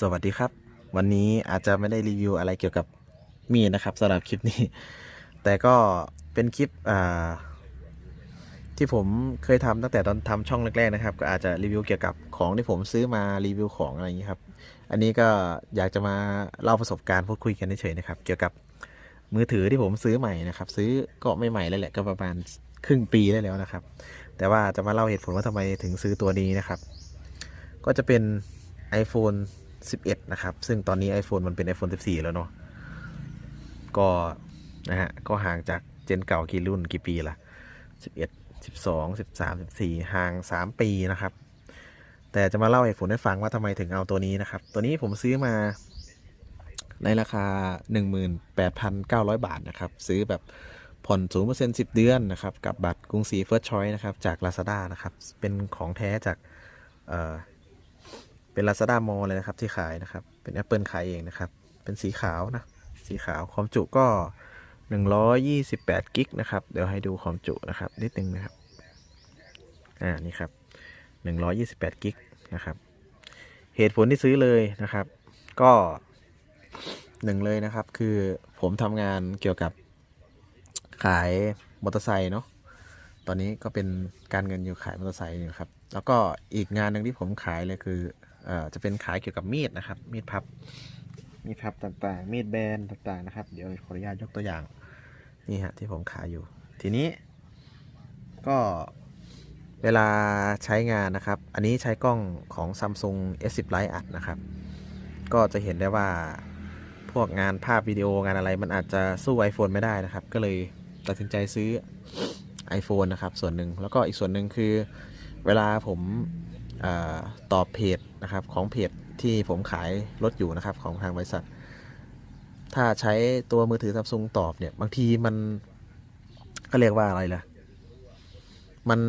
สวัสดีครับ วันนี้อาจจะไม่ได้รีวิวอะไรเกี่ยวกับมีดนะครับสำหรับคลิปนี้ แต่ก็เป็นคลิปที่ผมเคยทำตั้งแต่ตอนทำช่องแรกๆนะครับ ก็อาจจะรีวิวเกี่ยวกับของที่ผมซื้อมารีวิวของอะไรอย่างนี้ครับ อันนี้ก็อยากจะมาเล่าประสบการณ์พูดคุยกันเฉยๆนะครับ เกี่ยวกับมือถือที่ผมซื้อใหม่นะครับ ซื้อก็ไม่ใหม่แล้วแหละก็ประมาณครึ่งปีได้แล้วนะครับ แต่ว่าจะมาเล่าเหตุผลว่าทำไมถึงซื้อตัวนี้นะครับ ก็จะเป็น iPhone 11 นะครับ ซึ่งตอนนี้ iPhone มันเป็น iPhone 14 แล้วเนาะก็นะฮะก็ห่างจากเจนเก่ากี่รุ่นกี่ปีละ11 12 13 14 ห่าง 3 ปีนะครับ แต่จะมาเล่าเหตุผลให้ฟังว่าทำไมถึงเอาตัวนี้นะครับ ตัวนี้ผมซื้อมาในราคา 18,900 บาทนะครับ ซื้อแบบผ่อน 0% 10 เดือนนะครับ กับบัตรกรุงศรี First Choice นะครับ จาก Lazada นะครับ เป็นของแท้จาก เป็น Lazada m a l l เลยนะครับที่ขายนะครับ เป็น Apple ขายเองนะครับ เป็นสีขาวนะ สีขาวความจุก็ 128กิกนะครับ เดี๋ยวให้ดูความจุนะครับนิดนึงนะครับ อ่า นี่ครับ 128กิกนะครับ เหตุผลที่ซื้อเลยนะครับ ก็หนึ่งเลยนะครับ คือผมทำงานเกี่ยวกับขายมอเตอร์ไซค์เนาะ ตอนนี้ก็เป็นการเงินอยู่ขายมอเตอร์ไซค์อยู่ครับ แล้วก็อีกงานหนึ่งที่ผมขายเลยคือ จะเป็นขายเกี่ยวกับมีดนะครับ มีดพับ มีดพับต่างๆ มีดแบนต่างๆนะครับ เดี๋ยวขออนุญาตยกตัวอย่าง นี่ฮะที่ผมขายอยู่ ทีนี้ ก็เวลาใช้งานนะครับ อันนี้ใช้กล้องของ Samsung S10 Lite อัดนะครับ ก็จะเห็นได้ว่าพวกงานภาพวิดีโองานอะไรมันอาจจะสู้ iPhone ไม่ได้นะครับ ก็เลยตัดสินใจซื้อ iPhone นะครับ ส่วนหนึ่งแล้วก็อีกส่วนหนึ่งคือ เวลาผม ตอบเพจนะครับของเพจที่ผมขายรถอยู่นะครับของทางบริษัท ถ้าใช้ตัวมือถือ Samsung ตอบเนี่ยบางทีมันก็เรียกว่าอะไรล่ะ มัน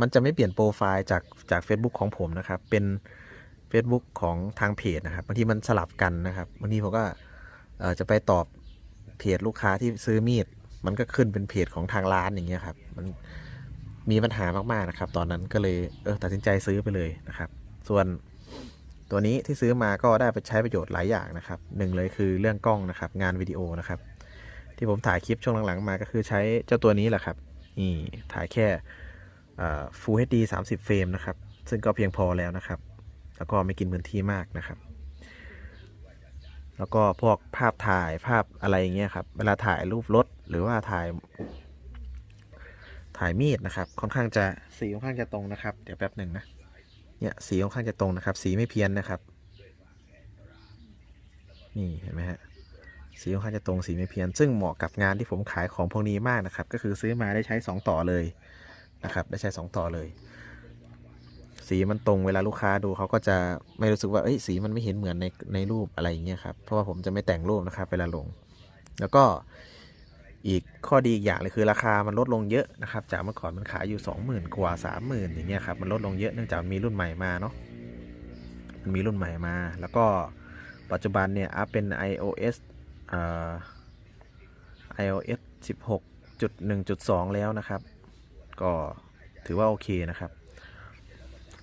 มันจะไม่เปลี่ยนโปรไฟล์จากจาก Facebook ของผมนะครับ เป็น Facebook ของทางเพจนะครับบางทีมันสลับกันนะครับบางทีผมก็จะไปตอบเพจลูกค้าที่ซื้อมีด มันก็ขึ้นเป็นเพจของทางร้านอย่างเงี้ยครับ มัน มีปัญหามากๆนะครับ ตอนนั้นก็เลยเออตัดสินใจซื้อไปเลยนะครับ ส่วนตัวนี้ที่ซื้อมาก็ได้ไปใช้ประโยชน์หลายอย่างนะครับหนึ่งเลยคือเรื่องกล้องนะครับ งานวิดีโอนะครับ ที่ผมถ่ายคลิปช่วงหลังๆมาก็คือใช้เจ้าตัวนี้แหละครับนี่ถ่ายแค่ Full HD 30 เฟรมนะครับ ซึ่งก็เพียงพอแล้วนะครับ แล้วก็ไม่กินพื้นที่มากนะครับ แล้วก็พวกภาพถ่ายภาพอะไรอย่างเงี้ยครับ เวลาถ่ายรูปรถหรือว่าถ่าย ถ่ายมีดนะครับ ค่อนข้างจะสีค่อนข้างจะตรงนะครับ เดี๋ยวแป๊บหนึ่งนะ เนี่ยสีค่อนข้างจะตรงนะครับ สีไม่เพี้ยนนะครับ นี่เห็นไหมฮะ สีค่อนข้างจะตรงสีไม่เพี้ยน ซึ่งเหมาะกับงานที่ผมขายของพวกนี้มากนะครับ ก็คือซื้อมาได้ใช้ 2 ต่อเลยนะครับ ได้ใช้ 2 ต่อเลย สีมันตรงเวลาลูกค้าดูเขาก็จะไม่รู้สึกว่าเอ้ยสีมันไม่เห็นเหมือนในในรูปอะไรอย่างเงี้ยครับ เพราะว่าผมจะไม่แต่งรูปนะครับ เวลาลง แล้วก็ อีกข้อดีอีกอย่างเลยคือราคามันลดลงเยอะนะครับ จากเมื่อก่อนมันขายอยู่ 20,000 กว่า 30,000 อย่างเงี้ยครับ มันลดลงเยอะเนื่องจากมีรุ่นใหม่มาเนาะ มันมีรุ่นใหม่มา แล้วก็ปัจจุบันเนี่ยอัพเป็น iOS เอ่อ iOS 16.1.2 แล้วนะครับ ก็ถือว่าโอเคนะครับ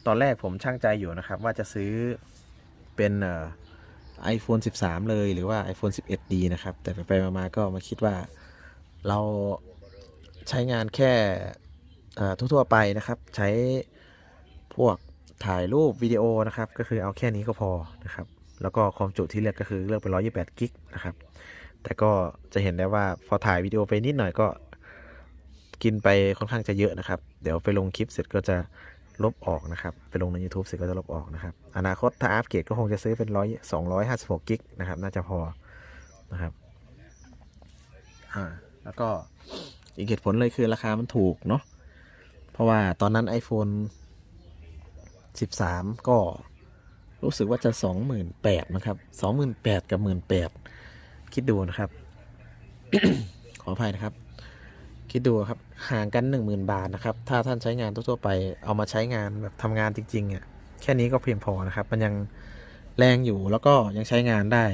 ตอนแรกผมช่างใจอยู่นะครับว่าจะซื้อเป็นเอ่อ iPhone 13 เลยหรือว่า iPhone 11D นะครับ แต่ไปๆมาๆก็มาคิดว่า เราใช้งานแค่ทั่วๆไปนะครับ ใช้พวกถ่ายรูปวิดีโอนะครับ ก็คือเอาแค่นี้ก็พอนะครับ แล้วก็ความจุที่เลือกก็คือเลือกเป็น128กิกนะครับ แต่ก็จะเห็นได้ว่าพอถ่ายวิดีโอไปนิดหน่อยก็กินไปค่อนข้างจะเยอะนะครับ เดี๋ยวไปลงคลิปเสร็จก็จะลบออกนะครับ ไปลงใน YouTube เสร็จก็จะลบออกนะครับ อนาคตถ้าอัปเกรดก็คงจะซื้อเป็นร้อยสองร้อยห้าสิบหกกิกนะครับ น่าจะพอนะครับ อ่า แล้วก็อีกเหตุผลเลยคือราคามันถูกเนาะเพราะว่าตอนนั้น iPhone 13 ก็รู้สึกว่าจะ 28,000นะครับ28,000กับ 18,000 คิดดูนะครับ ขออภัยนะครับ คิดดูครับห่างกัน 10,000 บาทนะครับ ถ้าท่านใช้งานทั่วๆไปเอามาใช้งานแบบทำงานจริงๆอะแค่นี้ก็เพียงพอนะครับ มันยังแรงอยู่แล้วก็ยังใช้งานได้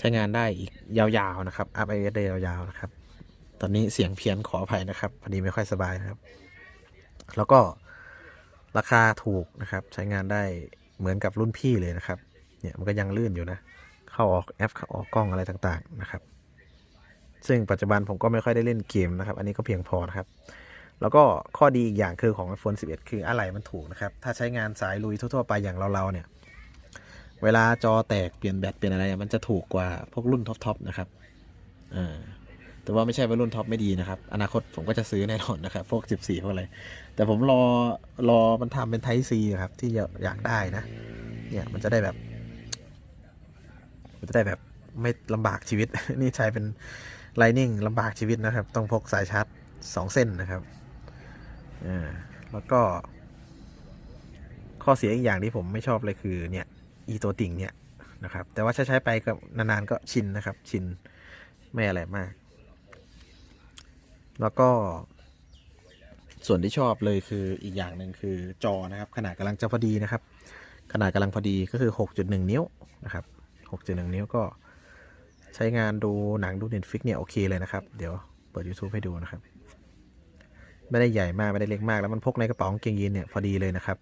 ใช้งานได้อีกยาวๆนะครับอัพไอเอสได้ยาวๆนะครับ ตอนนี้เสียงเพี้ยนขออภัยนะครับพอดีไม่ค่อยสบายนะครับ แล้วก็ราคาถูกนะครับ ใช้งานได้เหมือนกับรุ่นพี่เลยนะครับ เนี่ยมันก็ยังลื่นอยู่นะ เข้าออกแอปเข้าออกกล้องอะไรต่างๆนะครับ ซึ่งปัจจุบันผมก็ไม่ค่อยได้เล่นเกมนะครับ อันนี้ก็เพียงพอนะครับ แล้วก็ข้อดีอีกอย่างคือของ iPhone 11 คืออะไรมันถูกนะครับ ถ้าใช้งานสายลุยทั่วๆไปอย่างเราๆเนี่ย เวลาจอแตกเปลี่ยนแบตเปลี่ยนอะไรมันจะถูกกว่าพวกรุ่นท็อปๆนะครับอ่าแต่ว่าไม่ใช่ว่ารุ่นท็อปไม่ดีนะครับ อนาคตผมก็จะซื้อแน่นอนนะครับ พวก 14 พวกอะไร แต่ผมรอรอมันทำเป็นไทซีครับ ที่อยากได้นะ เนี่ยมันจะได้แบบ มันจะได้แบบไม่ลำบากชีวิต นี่ใช้เป็น Lightning ลำบากชีวิตนะครับ ต้องพกสายชาร์จสองเส้นนะครับอ่าแล้วก็ ข้อเสียอีกอย่างที่ผมไม่ชอบเลยคือ เนี่ย อีตัวติ่งเนี่ยนะครับ แต่ว่าใช้ใช้ๆไปก็นานๆก็ชินนะครับ ชินไม่อะไรมาก แล้วก็ ส่วนที่ชอบเลยคืออีกอย่างหนึ่งคือจอนะครับ ขนาดกำลังจะพอดีนะครับ ขนาดกำลังพอดีก็คือ 6.1 นิ้วนะครับ 6.1 นิ้วก็ใช้งานดูหนังดู Netflix เนี่ยโอเคเลยนะครับ เดี๋ยวเปิด YouTube ให้ดูนะครับ ไม่ได้ใหญ่มาก ไม่ได้เล็กมากแล้วมันพกในกระเป๋ากางเกงยีนเนี่ยพอดีเลยนะครับ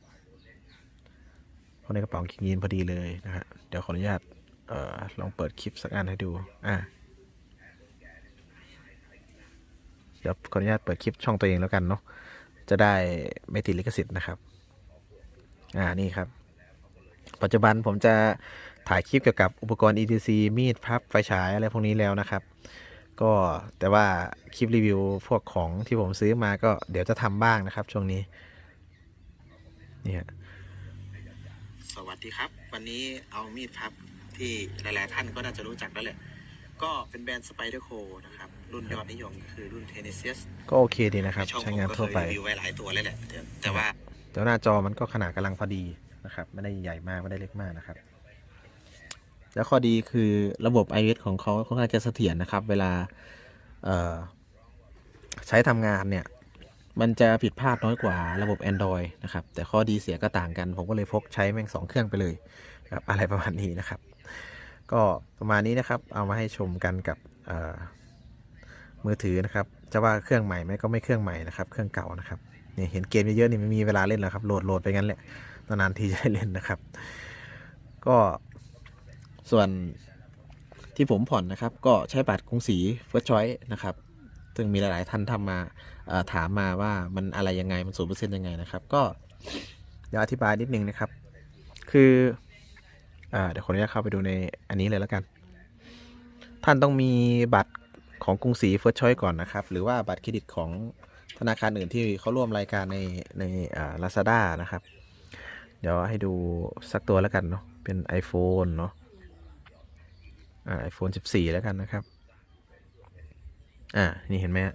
พกในกระเป๋ากางเกงยีนพอดีเลยนะฮะเดี๋ยวขออนุญาตเออลองเปิดคลิปสักอันให้ดูอ่าเดี๋ยวขออนุญาตเปิดคลิปช่องตัวเองแล้วกันเนาะจะได้ไม่ติดลิขสิทธิ์นะครับ อ่านี่ครับ ปัจจุบันผมจะถ่ายคลิปเกี่ยวกับอุปกรณ์ ETC มีดพับไฟฉายอะไรพวกนี้แล้วนะครับ ก็แต่ว่าคลิปรีวิวพวกของที่ผมซื้อมาก็เดี๋ยวจะทำบ้างนะครับ ช่วงนี้นี่ฮะ สวัสดีครับ วันนี้เอามีดพับที่หลายๆท่านก็น่าจะรู้จักแล้วแหละ ก็เป็นแบรนด์ Spider Co นะครับ รุ่นยอดนิยมก็คือรุ่น Tenesius ก็โอเคดีนะครับช่องใช้ผมงานก็เคทั่วยไปรีวิวไว้หลายตัวเลยแหละ แต่แต่ว่าแต่ว่าหน้าจอมันก็ขนาดกำลังพอดีนะครับ ไม่ได้ใหญ่มาก ไม่ได้เล็กมากนะครับ แล้วข้อดีคือระบบ iOS ของเขาค่อนข้างจะเสถียรนะครับ เวลาเอ่อใช้ทำงานเนี่ย มันจะผิดพลาดน้อยกว่าระบบ Android นะครับ แต่ข้อดีเสียก็ต่างกัน ผมก็เลยพกใช้แม่งสองเครื่องไปเลยครับอะไรประมาณนี้นะครับ ก็ประมาณนี้นะครับเอามาให้ชมกันกับมือถือนะครับ จะว่าเครื่องใหม่ไหมก็ไม่เครื่องใหม่นะครับ เครื่องเก่านะครับเนี่ยเห็นเกมเยอะๆนี่ไม่มีเวลาเล่นแล้วครับโหลดโหลดไปงั้นแหละนานๆทีจะได้เล่นนะครับ ก็ส่วนที่ผมผ่อนนะครับ ก็ใช้บัตรกรุงศรีเฟิร์สชอยนะครับ ซึ่งมีหลาย ๆ ท่านทำมาถามมาว่ามันอะไรยังไงมันศูนเปอร์เซ็นต์ยังไงนะครับ ก็เดี๋ยวอธิบายนิดนึงนะครับ คืออเดี๋ยวขออนุญาตเข้าไปดูในอันนี้เลยแล้วกัน ท่านต้องมีบัตรของกรุงศรีเฟิร์สชอยก่อนนะครับ หรือว่าบัตรเครดิตของธนาคารอื่นที่เขาร่วมรายการในในลาซาด้านะครับ เดี๋ยวให้ดูสักตัวแล้วกันเนาะเป็น iPhone เนาะไอ่า iPhone 14แล้วกันนะครับ อ่า นี่เห็นไหมฮะ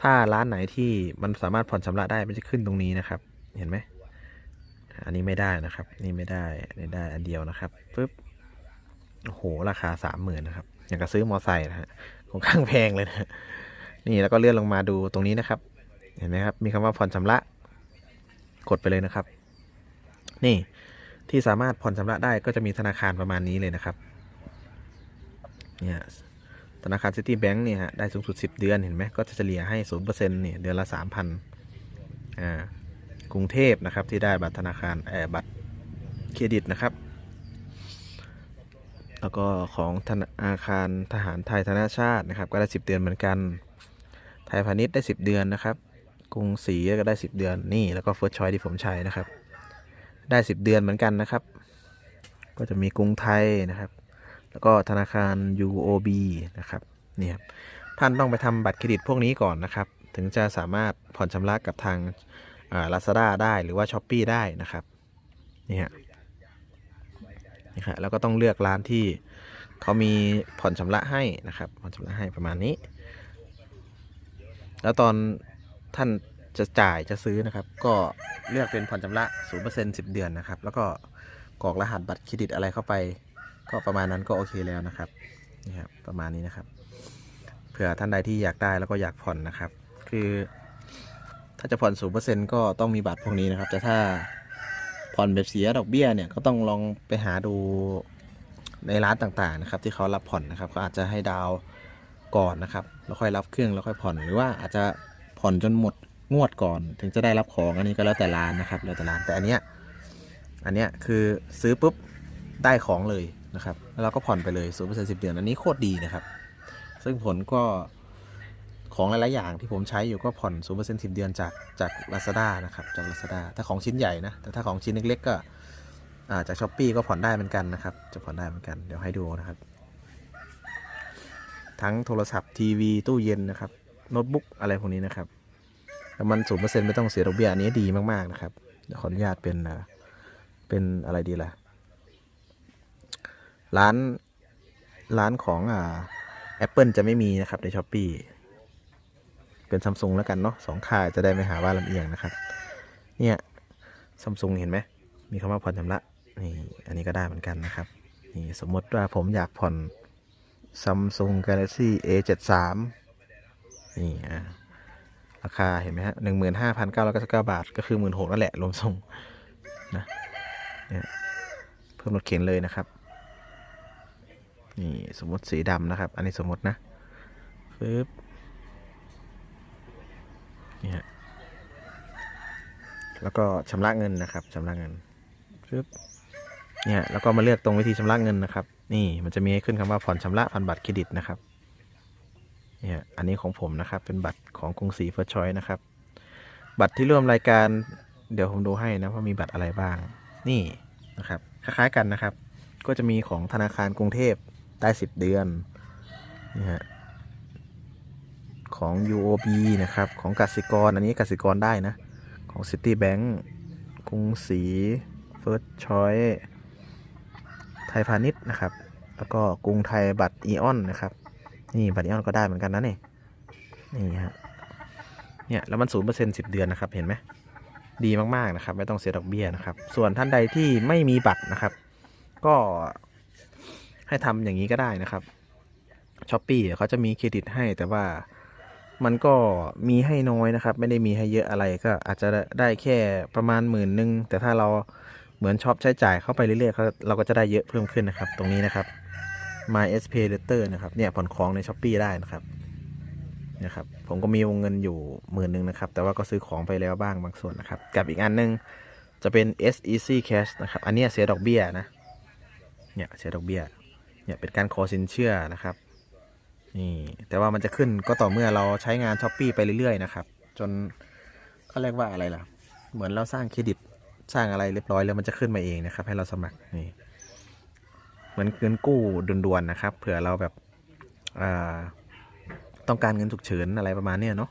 ถ้าร้านไหนที่มันสามารถผ่อนชำระได้มันจะขึ้นตรงนี้นะครับ เห็นไหม อันนี้ไม่ได้นะครับ นี่ไม่ได้นี่ได้อันเดียวนะครับปึ๊บ โอ้โห ราคาสามหมื่นนะครับ อย่างกับซื้อมอไซค์นะฮะค่อนข้างแพงเลยนะ นี่แล้วก็เลื่อนลงมาดูตรงนี้นะครับ เห็นไหมครับ มีคำว่าผ่อนชำระ กดไปเลยนะครับ นี่ที่สามารถผ่อนชำระได้ก็จะมีธนาคารประมาณนี้เลยนะครับ เนี่ย ธนาคารซิตี้แบงก์เนี่ยฮะได้สูงสุด 10 เดือนเห็นไหมก็จะเฉลี่ยให้ศูนย์เปอร์เซ็นต์เนี่ยเดือนละ3,000อ่ากรุงเทพนะครับที่ได้บัตรธนาคารเออบัตรเครดิตนะครับ แล้วก็ของธนาคารทหารไทยธนาชาตินะครับ ก็ได้ 10 เดือนเหมือนกัน ไทยพาณิชย์ได้ 10 เดือนนะครับ กรุงศรีก็ได้ 10 เดือนนี่แล้วก็เฟิร์สชอยที่ผมใช้นะครับ ได้ 10 เดือนเหมือนกันนะครับ ก็จะมีกรุงไทยนะครับ แล้วก็ธนาคาร UOB นะครับเนี่ยครับท่านต้องไปทำบัตรเครดิตพวกนี้ก่อนนะครับ ถึงจะสามารถผ่อนชำระกับทางลาซาด้าได้หรือว่า s h อ p e e ได้นะครับนี่ฮะนี่ฮะแล้วก็ต้องเลือกร้านที่เขามีผ่อนชำระให้นะครับ ผ่อนชำระให้ประมาณนี้ แล้วตอนท่านจะจ่ายจะซื้อนะครับ ก็เลือกเป็นผ่อนชำระ0% 10 เดือนนะครับ แล้วก็กรอกรหัสบัตรเครดิตอะไรเข้าไป ก็ประมาณนั้นก็โอเคแล้วนะครับนี่ครับประมาณนี้นะครับ เผื่อท่านใดที่อยากได้แล้วก็อยากผ่อนนะครับ คือ ถ้าจะผ่อน0%ก็ต้องมีบัตรพวกนี้นะครับ แต่ถ้าผ่อนแบบเสียดอกเบี้ยเนี่ยก็ต้องลองไปหาดูในร้านต่างๆนะครับ ที่เขารับผ่อนนะครับก็อาจจะให้ดาวก่อนนะครับแล้วค่อยรับเครื่องแล้วค่อยผ่อนหรือว่าอาจจะผ่อนจนหมดงวดก่อน ถึงจะได้รับของอันนี้ก็แล้วแต่ร้านนะครับแล้วแต่ร้านแต่อันเนี้ยอันเนี้ยคือซื้อปุ๊บได้ของเลย นะครับแล้วเราก็ผ่อนไปเลยศูนย์เปอร์เซ็นต์สิบเดือนอันนี้โคตรดีนะครับ ซึ่งผลก็ของหลายๆอย่างที่ผมใช้อยู่ก็ผ่อนศูนย์เปอร์เซ็นต์สิบเดือนจากจาก Lazada นะครับจาก Lazada ถ้าของชิ้นใหญ่นะแต่ถ้าของชิ้นเล็กๆก็อาจากช้อปปีก็ผ่อนได้เหมือนกันนะครับ จะผ่อนได้เหมือนกันเดี๋ยวให้ดูนะครับ ทั้งโทรศัพท์ทีวีตู้เย็นนะครับโน้ตบุ๊กอะไรพวกนี้นะครับแล้วมันศูนย์เปอร์เซ็นต์ไม่ต้องเสียดอกเบี้ยอันนี้ดีมากๆนะครับขออนุญาตเป็นเป็นอะไรดีล่ะ ร้านร้านของอ่า Apple จะไม่มีนะครับในช้อปปีเป็นซัมซุงแล้วกันเนาะสองค่ายจะได้ไม่หาว่าลำเอียงนะครับ เนี่ยซัมซุงเห็นไหม มีคำว่าผ่อนชำระนี่อันนี้ก็ได้เหมือนกันนะครับ นี่สมมติว่าผมอยากผ่อน Samsung Galaxy A73 นี่อะราคาเห็นไหมฮะหนึ่งหมื่นห้าพันเก้าร้อยเก้าสิบเก้าบาท ก็คือหมื่นหกนั่นแหละรวมส่งนะเนี่ยเพิ่มรถเข็นเลยนะครับ นี่สมมติสีดำนะครับ อันนี้สมมตินะปึ๊บนี่ฮะแล้วก็ชำระเงินนะครับชำระเงินปึ๊บเนี่ยแล้วก็มาเลือกตรงวิธีชำระเงินนะครับ นี่มันจะมีให้ขึ้นคำว่าผ่อนชำระผ่อนบัตรเครดิตนะครับเนี่ยอันนี้ของผมนะครับ เป็นบัตรของกรุงศรีเฟิร์สชอยนะครับ บัตรที่ร่วมรายการ เดี๋ยวผมดูให้นะว่ามีบัตรอะไรบ้าง นี่นะครับ คล้ายๆกันนะครับ ก็จะมีของธนาคารกรุงเทพ ได้10เดือนนี่ฮะของ UOB นะครับ ของกสิกร อันนี้กสิกรได้นะ ของ Citibank กรุงศรี First Choice ไทยพาณิชย์นะครับ แล้วก็กรุงไทยบัตรอีออนนะครับ นี่บัตรอีออนก็ได้เหมือนกันนะนี่ นี่ฮะ เนี่ยแล้วมันศูนย์เปอร์เซ็นต์สิบเดือนนะครับ เห็นไหม ดีมาก ๆ นะครับ ไม่ต้องเสียดอกเบี้ยนะครับ ส่วนท่านใดที่ไม่มีบัตรนะครับ ก็ ให้ทำอย่างนี้ก็ได้นะครับช้อปปี้เขาจะมีเครดิตให้แต่ว่ามันก็มีให้น้อยนะครับ ไม่ได้มีให้เยอะอะไรก็อาจจะได้แค่ประมาณหมื่นหนึ่งแต่ถ้าเราเหมือนช็อปใช้จ่ายเข้าไปเรื่อยๆเขาเราก็จะได้เยอะเพิ่มขึ้นนะครับ ตรงนี้นะครับ My S Pay Letter นะครับเนี่ยผ่อนของในช้อปปีได้นะครับนี่ยครับ ผมก็มีวงเงินอยู่หมื่นหนึ่งนะครับ แต่ว่าก็ซื้อของไปแล้วบ้างบางส่วนนะครับ กับอีกอันหนึงจะเป็น SEC Cash นะครับ อันนี้เสียดอกเบี้ยนะเนี่ยเสียดอกเบี้ย เนี่ยเป็นการขอสินเชื่อนะครับนี่แต่ว่ามันจะขึ้นก็ต่อเมื่อเราใช้งานช้อปปีไปเรื่อยๆนะครับ จนเขาเรียกว่าอะไรล่ะ เหมือนเราสร้างเครดิตสร้างอะไรเรียบร้อยแล้วมันจะขึ้นมาเองนะครับ ให้เราสมัครนี่เหมือนเงินกู้ด่วนๆนะครับ เผื่อเราแบบต้องการเงินฉุกเฉินอะไรประมาณนี้เนาะ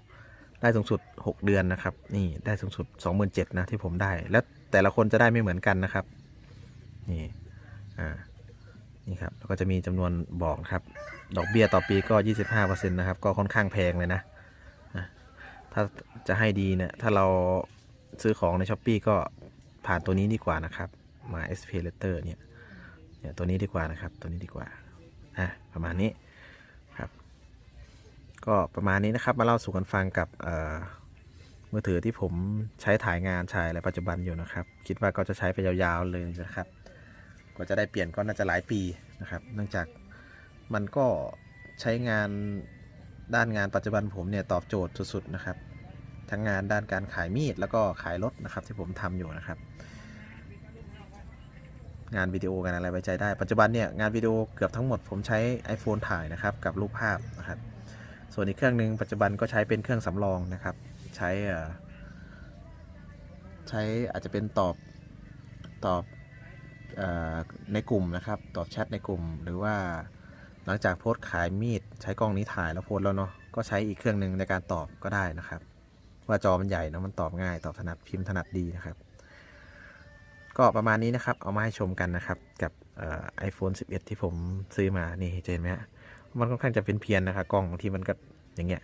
ได้สูงสุด 6 เดือนนะครับ นี่ได้สูงสุด 27,000นะที่ผมได้ แล้วแต่ละคนจะได้ไม่เหมือนกันนะครับ นี่ อ่า นี่ครับแล้วก็จะมีจำนวนบอกครับ ดอกเบี้ยต่อปีก็ 25%นะครับ ก็ค่อนข้างแพงเลยนะถ้าจะให้ดีเนี่ยถ้าเราซื้อของในช้อปปีก็ผ่านตัวนี้ดีกว่านะครับมา SP Letter เนี่ยเนี่ยตัวนี้ดีกว่านะครับ ตัวนี้ดีกว่าอะประมาณนี้ครับ ก็ประมาณนี้นะครับ มาเล่าสู่กันฟังกับมือถือที่ผมใช้ถ่ายงานถ่ายอะปัจจุบันอยู่นะครับ คิดว่าก็จะใช้ไปยาวๆเลยนะครับ ว่าจะได้เปลี่ยนก็น่าจะหลายปีนะครับ เนื่องจากมันก็ใช้งานด้านงานปัจจุบันผมเนี่ยตอบโจทย์สุดๆนะครับ ทั้งงานด้านการขายมีดแล้วก็ขายรถนะครับที่ผมทำอยู่นะครับ งานวิดีโอกันอะไรไว้ใจได้ ปัจจุบันเนี่ยงานวิดีโอเกือบทั้งหมดผมใช้ iPhone ถ่ายนะครับกับรูปภาพนะครับ ส่วนอีกเครื่องหนึ่งปัจจุบันก็ใช้เป็นเครื่องสำรองนะครับ ใช้ใช้อาจจะเป็นตอบตอบ ในกลุ่มนะครับ ตอบแชทในกลุ่ม หรือว่าหลังจากโพสต์ขายมีดใช้กล้องนี้ถ่ายแล้วโพสต์แล้วเนาะก็ใช้อีกเครื่องหนึ่งในการตอบก็ได้นะครับ ว่าจอมันใหญ่เนอะมันตอบง่ายตอบถนัดพิมพ์ถนัดดีนะครับ ก็ประมาณนี้นะครับ เอามาให้ชมกันนะครับ กับไอโฟน 11 ที่ผมซื้อมานี่เห็นไหมฮะมันค่อนข้างจะเป็นเพียนนะครับกล้องบางที่มันก็อย่างเงี้ย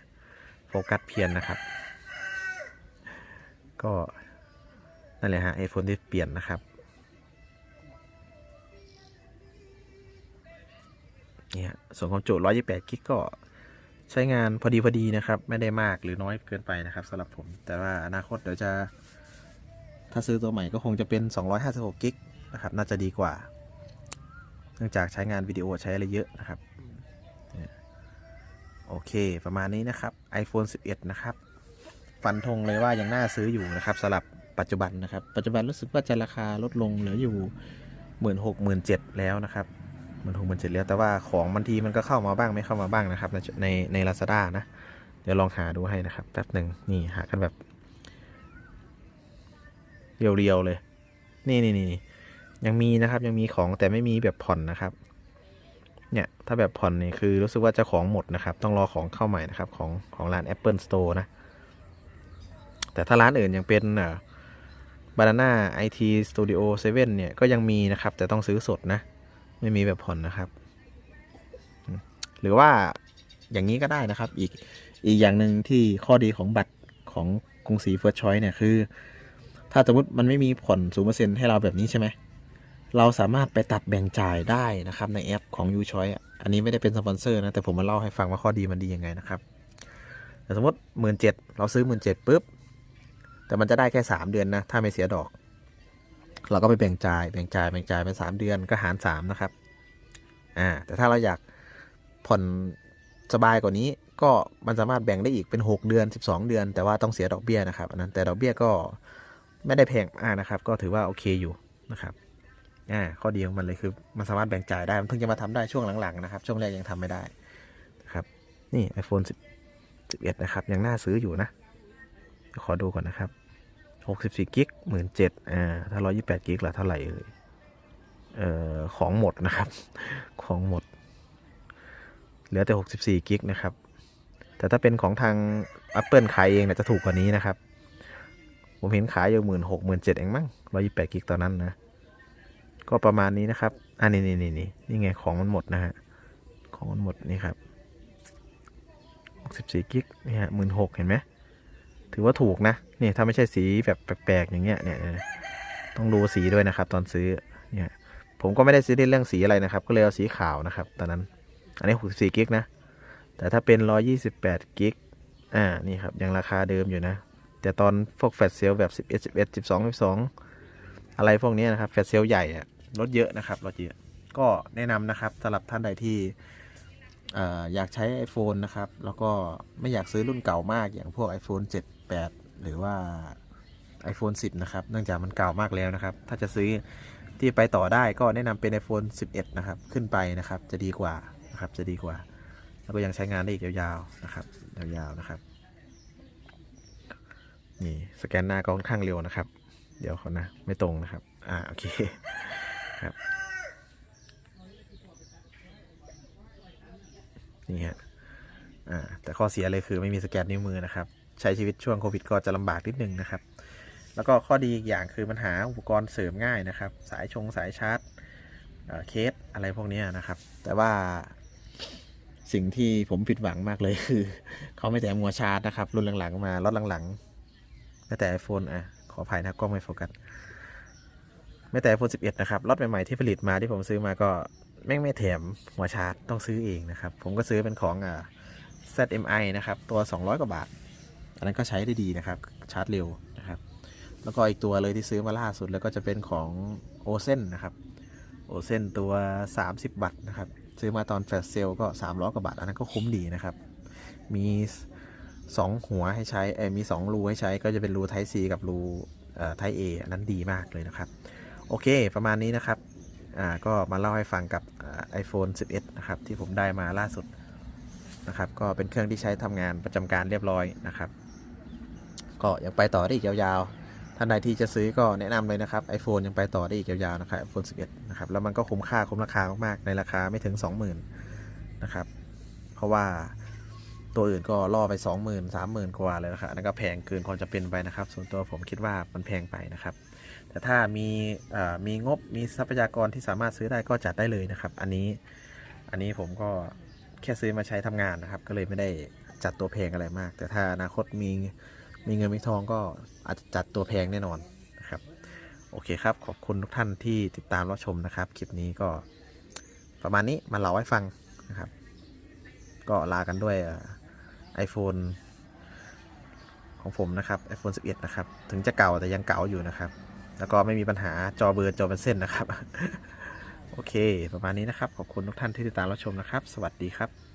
โฟกัสเพียนนะครับ ก็นั่นแหละฮะไอโฟนที่เปลี่ยนนะครับ เนี่ยส่วนความจุ 128 กิกก็ใช้งานพอดีพอดีนะครับ ไม่ได้มากหรือน้อยเกินไปนะครับสำหรับผม แต่ว่าอนาคตเดี๋ยวจะ ถ้าซื้อตัวใหม่ก็คงจะเป็น 256 กิกนะครับ น่าจะดีกว่า เนื่องจากใช้งานวิดีโอใช้อะไรเยอะนะครับ โอเค ประมาณนี้นะครับ iPhone 11 นะครับ ฟันธงเลยว่ายังน่าซื้ออยู่นะครับสำหรับปัจจุบันนะครับ ปัจจุบันรู้สึกว่าจะราคาลดลงเหลืออยู่หมื่นหกหมื่นเจ็ดแล้วนะครับ มื่นหกหมื่นเจ็ดแล้วแต่ว่าของบางทีมันก็เข้ามาบ้างไม่เข้ามาบ้างนะครับ ในในลาซาด้านะ เดี๋ยวลองหาดูให้นะครับแป๊บหนึ่งนี่หากันแบบเรียวๆเลย นี่นี่นี่ยังมีนะครับ ยังมีของแต่ไม่มีแบบผ่อนนะครับ เนี่ยถ้าแบบผ่อนนี่คือรู้สึกว่าจะของหมดนะครับ ต้องรอของเข้าใหม่นะครับ ของของร้าน Apple Store นะ แต่ถ้าร้านอื่นยังเป็นอ่า Banana IT Studio 7เนี่ยก็ยังมีนะครับ แต่ต้องซื้อสดนะ ไม่มีแบบผ่อนนะครับ หรือว่าอย่างนี้ก็ได้นะครับ อีกอีกอย่างหนึ่งที่ข้อดีของบัตรของกรุงศรี First Choice เนี่ยคือ ถ้าสมมติมันไม่มีผ่อน0%ให้เราแบบนี้ใช่ไหมเราสามารถไปตัดแบ่งจ่ายได้นะครับในแอปของ u c h o i อันนี้ไม่ได้เป็นสปอนเซอร์นะ แต่ผมมาเล่าให้ฟังว่าข้อดีมันดียังไงนะครับแต่สมมติหมื่นเจ็ดเราซื้อหมื่นเจ็ดปุ๊บ แต่มันจะได้แค่ 3 เดือนนะ ถ้าไม่เสียดอก เราก็ไปแบ่งจ่ายแบ่งจ่ายแบ่งจ่ายเป็น3เดือนก็หาร3นะครับอ่าแต่ถ้าเราอยากผ่อนสบายกว่านี้ก็มันสามารถแบ่งได้อีกเป็น 6 เดือน 12 เดือน แต่ว่าต้องเสียดอกเบี้ยนะครับอันนั้นแต่ดอกเบี้ยก็ไม่ได้แพงมากนะครับ ก็ถือว่าโอเคอยู่นะครับอ่าข้อดีของมันเลยคือมันสามารถแบ่งจ่ายได้มันเพิ่งจะมาทำได้ช่วงหลังๆนะครับ ช่วงแรกยังทำไม่ได้นะครับ นี่ iPhone 10 11 นะครับ ยังน่าซื้ออยู่นะขอดูก่อนนะครับ 64กิกหมื่นเจ็ดอ่าถ้า 128กิกละเท่าไหร่เอ่ยเอ่อของหมดนะครับ ของหมด เหลือแต่ 64กิกนะครับ แต่ถ้าเป็นของทาง Apple ขายเองเนี่ยจะถูกกว่านี้นะครับ ผมเห็นขายอยู่หมื่นหกหมื่นเจ็ดเองมั้ง128กิกตอนนั้นนะ ก็ประมาณนี้นะครับ อันนี้นี่นี่นี่นี่ไงของมันหมดนะฮะ ของมันหมดนี่ครับ64กิกนี่ฮะหมื่นหกเห็นไหม ถือว่าถูกนะนี่ถ้าไม่ใช่สีแบบแปลกๆอย่างเงี้ยเนี่ยต้องดูสีด้วยนะครับ ตอนซื้อเนี่ยผมก็ไม่ได้ซื้อเรื่องสีอะไรนะครับ ก็เลยเอาสีขาวนะครับ ตอนนั้น อันนี้ 64 กิกนะ แต่ถ้าเป็น 128 กิกอ่านี่ครับยังราคาเดิมอยู่นะ แต่ตอนพวกแฟลชเซลแบบ11 11 12 12 อะไรพวกนี้นะครับแฟลชเซลใหญ่ลดเยอะนะครับลดเยอะก็แนะนำนะครับสำหรับท่านใดที่ อยากใช้ iPhone นะครับ แล้วก็ไม่อยากซื้อรุ่นเก่ามากอย่างพวก iPhone 7 8 หรือว่า iPhone 10 นะครับ เนื่องจากมันเก่ามากแล้วนะครับ ถ้าจะซื้อที่ไปต่อได้ก็แนะนำเป็น iPhone 11 นะครับ ขึ้นไปนะครับ จะดีกว่านะครับ จะดีกว่า แล้วก็ยังใช้งานได้อีกยาวๆนะครับ ยาวๆนะครับ นี่สแกนหน้าก็ค่อนข้างเร็วนะครับ เดี๋ยวเขานะ ไม่ตรงนะครับ อ่า โอเค ครับ นี่ฮะอ่าแต่ข้อเสียเลยคือไม่มีสแกนนิ้วมือนะครับ ใช้ชีวิตช่วงโควิดก็จะลำบากนิดนึงนะครับ แล้วก็ข้อดีอีกอย่างคือมันหาอุปกรณ์เสริมง่ายนะครับ สายชงสายชาร์จเเคสอะไรพวกนี้นะครับ แต่ว่าสิ่งที่ผมผิดหวังมากเลยคือ เขาไม่แถมหัวชาร์จนะครับ รุ่นหลังๆมาลดหลังๆแม้แต่ iPhone อะขออภัยนะกล้องไม่โฟกัสแม้แต่ iPhone 11 นะครับรถใหม่ๆที่ผลิตมาที่ผมซื้อมาก็ แม่งไม่แถมหัวชาร์จต้องซื้อเองนะครับ ผมก็ซื้อเป็นของอ่า ZMI นะครับ ตัว 200 กว่าบาท อันนั้นก็ใช้ได้ดีนะครับ ชาร์จเร็วนะครับ แล้วก็อีกตัวเลยที่ซื้อมาล่าสุดแล้วก็จะเป็นของ o z e n นนะครับ o z e n ตัว 30วัตนะครับ ซื้อมาตอนแฟลชเซลก็ 300 กว่าบาท อันนั้นก็คุ้มดีนะครับ มี 2 หัวให้ใช้เอมี 2 รูให้ใช้ก็จะเป็นรู Type C กับรูเอ่อ Type A อันนั้นดีมากเลยนะครับ โอเค ประมาณนี้นะครับ อ่าก็มาเล่าให้ฟังกับไอโฟน 11 นะครับ ที่ผมได้มาล่าสุดนะครับ ก็เป็นเครื่องที่ใช้ทำงานประจำการเรียบร้อยนะครับ ก็ยังไปต่อได้อีกยาวๆ ท่านใดที่จะซื้อก็แนะนำเลยนะครับ iPhone ยังไปต่อได้อีกยาวๆนะครับ iPhone 11 นะครับ แล้วมันก็คุ้มค่าคุ้มราคามากๆ ในราคาไม่ถึง 20,000 นะครับ เพราะว่าตัวอื่นก็ล่อไป 20,000 30,000 กว่าเลยนะครับนนั้นก็แพงเกินความจะเป็นไปนะครับ ส่วนตัวผมคิดว่ามันแพงไปนะครับ แต่ถ้ามีมีงบมีทรัพยากรที่สามารถซื้อได้ก็จัดได้เลยนะครับ อันนี้อันนี้ผมก็แค่ซื้อมาใช้ทำงานนะครับ ก็เลยไม่ได้จัดตัวแพงอะไรมาก แต่ถ้าอนาคตมีมีเงินมีทองก็อาจจะจัดตัวแพงแน่นอนนะครับ โอเคครับ ขอบคุณทุกท่านที่ติดตามรับชมนะครับ คลิปนี้ก็ประมาณนี้มาเล่าให้ฟังนะครับ ก็ลากันด้วยไอโฟนของผมนะครับ iPhone 11 นะครับ ถึงจะเก่าแต่ยังเก่าอยู่นะครับ แล้วก็ไม่มีปัญหาจอเบลอร์จอเป็นเส้นนะครับ โอเค ประมาณนี้นะครับ ขอบคุณทุกท่านที่ติดตามรับชมนะครับ สวัสดีครับ